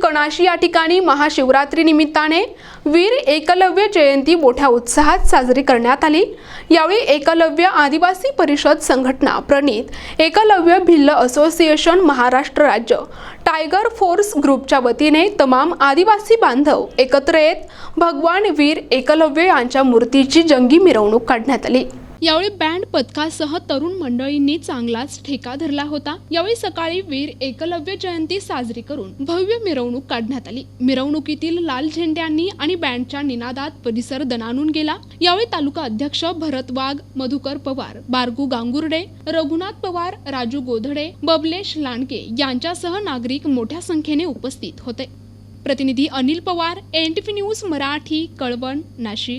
कणाशी या ठिकाणी महाशिवरात्री निमित्ताने वीर एकलव्य जयंती मोठ्या उत्साहात साजरी करण्यात आली. यावेळी एकलव्य आदिवासी परिषद संघटना प्रणित एकलव्य भिल्ल असोसिएशन महाराष्ट्र राज्य टायगर फोर्स ग्रुपच्या वतीने तमाम आदिवासी बांधव एकत्र येत भगवान वीर एकलव्य यांच्या मूर्तीची जंगी मिरवणूक काढण्यात आली. यावेळी बँड पथकासह तरुण मंडळींनी चांगलाच ठेका धरला होता. यावेळी सकाळी वीर एकलव्य जयंती साजरी करून भव्य मिरवणूक काढण्यात आली. मिरवणुकीतील लाल झेंड्यांनी आणि बँडच्या निनादात परिसर दणानून गेला. यावेळी तालुका अध्यक्ष भरत वाघ मधुकर पवार बारगू गांगुर्डे रघुनाथ पवार राजू गोधडे बबलेश लांडगे यांच्यासह नागरिक मोठ्या संख्येने उपस्थित होते. प्रतिनिधी अनिल पवार एनटीपी न्यूज मराठी कळवण नाशिक.